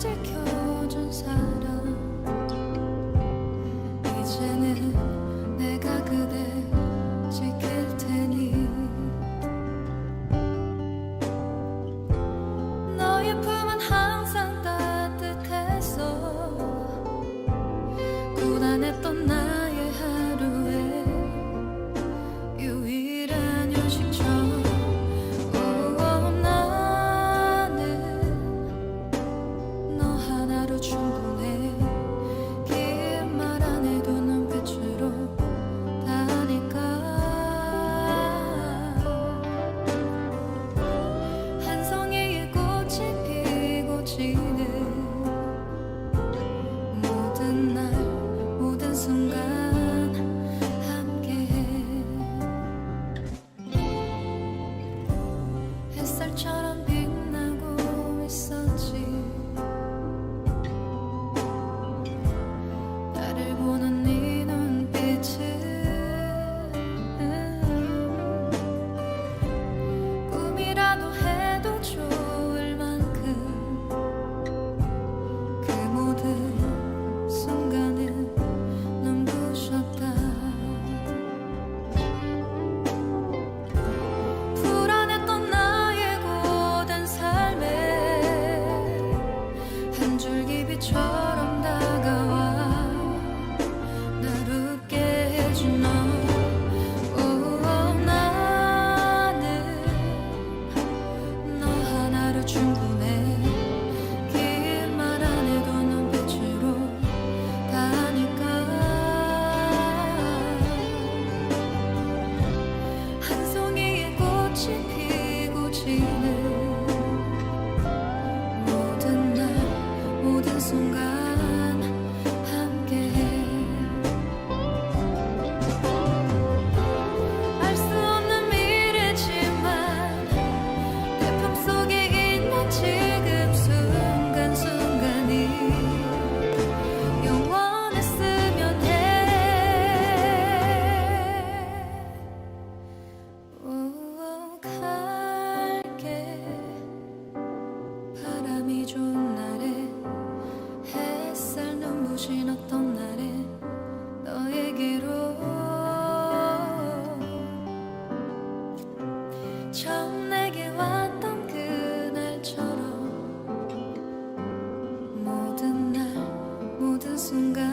지켜준 사람. 이제는 내가 그대 지킬 테니. 너의 품은 항상 纪念。 순간 送给。